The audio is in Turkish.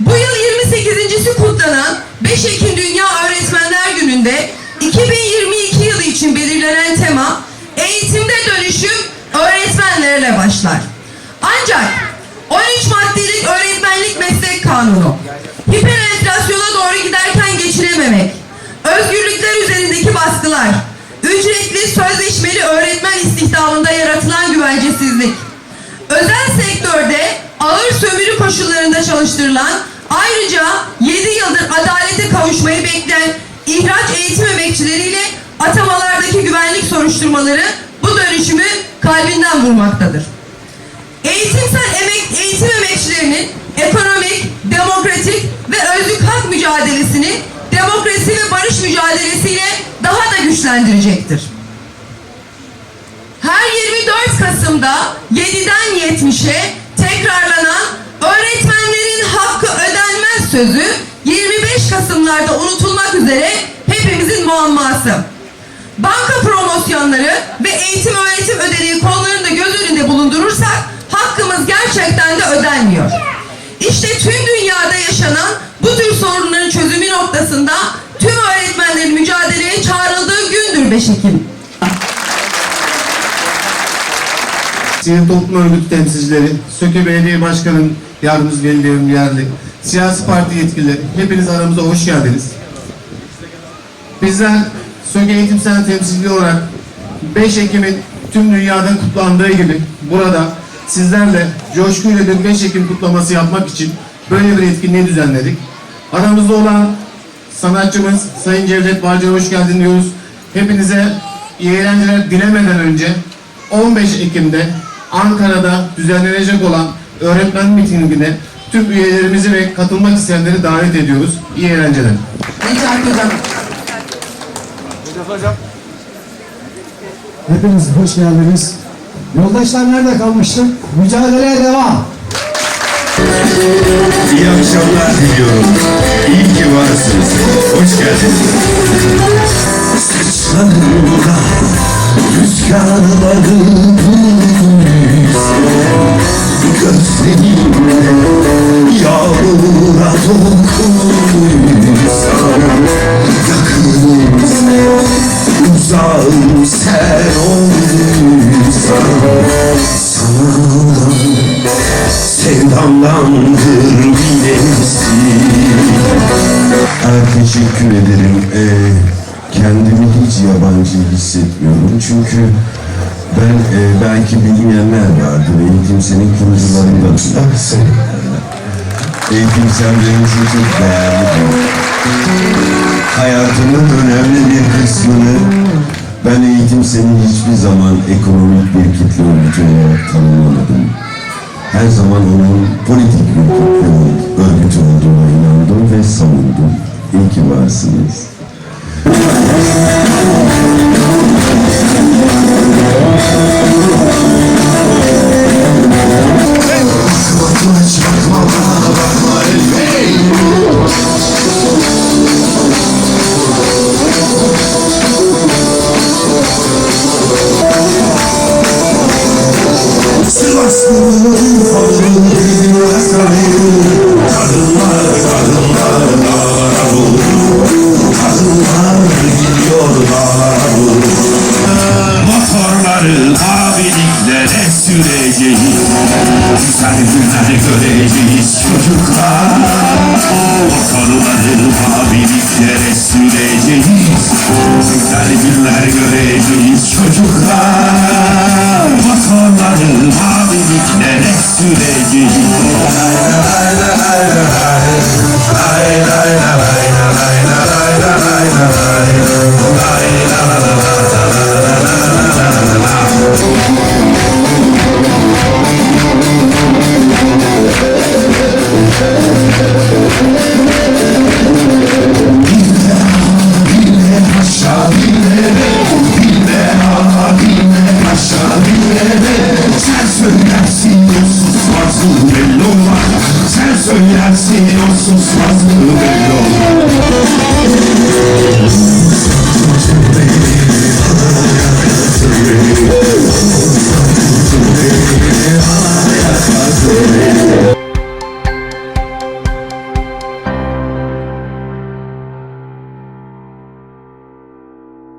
Bu yıl 28.si kutlanan 5 Ekim Dünya Öğretmenler Günü'nde 2022 yılı için belirlenen tema eğitimde dönüşüm öğretmenlerle başlar. Ancak 13 maddelik öğretmenlik meslek kanunu, hiperenflasyona doğru giderken geçirememek, özgürlükler üzerindeki baskılar, ücretli sözleşmeli öğretmen istihdamında yaratılan güvencesizlik, özel sektörde ağır sömürü koşullarında çalıştırılan, ayrıca 7 yıldır adalete kavuşmayı bekleyen ihraç eğitim emekçileriyle atamalardaki güvenlik soruşturmaları bu dönüşümü kalbinden vurmaktadır. Eğitimsel emek, eğitim emekçilerinin ekonomik, demokratik ve özlük hak mücadelesini demokrasi ve barış mücadelesiyle daha da güçlendirecektir. Her 24 Kasım'da 7'den 70'e sözü 25 Kasım'larda unutulmak üzere hepimizin muamması. Banka promosyonları ve eğitim öğretim ödeneği konularını göz önünde bulundurursak hakkımız gerçekten de ödenmiyor. İşte tüm dünyada yaşanan bu tür sorunların çözümü noktasında tüm öğretmenlerin mücadeleye çağrıldığı gündür 5 Ekim. Sivil toplum örgütü temsilcileri, Söke Belediye Başkanı'nın yardımcısı velilerim yerli, siyasi parti yetkilileri, hepiniz aramıza hoş geldiniz. Bizler Söke Eğitim Sen temsilciliği olarak 5 Ekim'in tüm dünyada kutlandığı gibi burada sizlerle coşkuyla bir 5 Ekim kutlaması yapmak için böyle bir etkinliği düzenledik. Aramızda olan sanatçımız Sayın Cevdet Bağcı'ya hoş geldin diyoruz. Hepinize iyi eğlenceler dilemeden önce 15 Ekim'de Ankara'da düzenlenecek olan öğretmen mitingine tüm üyelerimizi ve katılmak isteyenleri davet ediyoruz. İyi eğlenceler. Necati Hocam. Hepiniz hoş geldiniz. Yoldaşlar nerede kalmıştık? Mücadeleye devam. İyi akşamlar diliyorum. İyi ki varsınız. Hoş geldiniz. Saçlarında rüzgarları uzağım sen Ha, teşekkür ederim. Ee, kendimi hiç yabancı hissetmiyorum. Çünkü ben e, belki bilmeyenler vardır. Eğitim senin kurucularından. Eğitim için çok değerli. Hayatımın önemli bir kısmını ben eğitim senin hiçbir zaman ekonomik bir kitle örgütü olarak tanımlamadım. Her zaman onun politik bir kitle örgütü olduğuna inandım ve savundum. İyi ki varsınız. Süreceğiz Güzel günler göreceğiz çocuklar süreceğiz susmaz mı belli olmaz Sen söylersin o susmaz mı? belli olmaz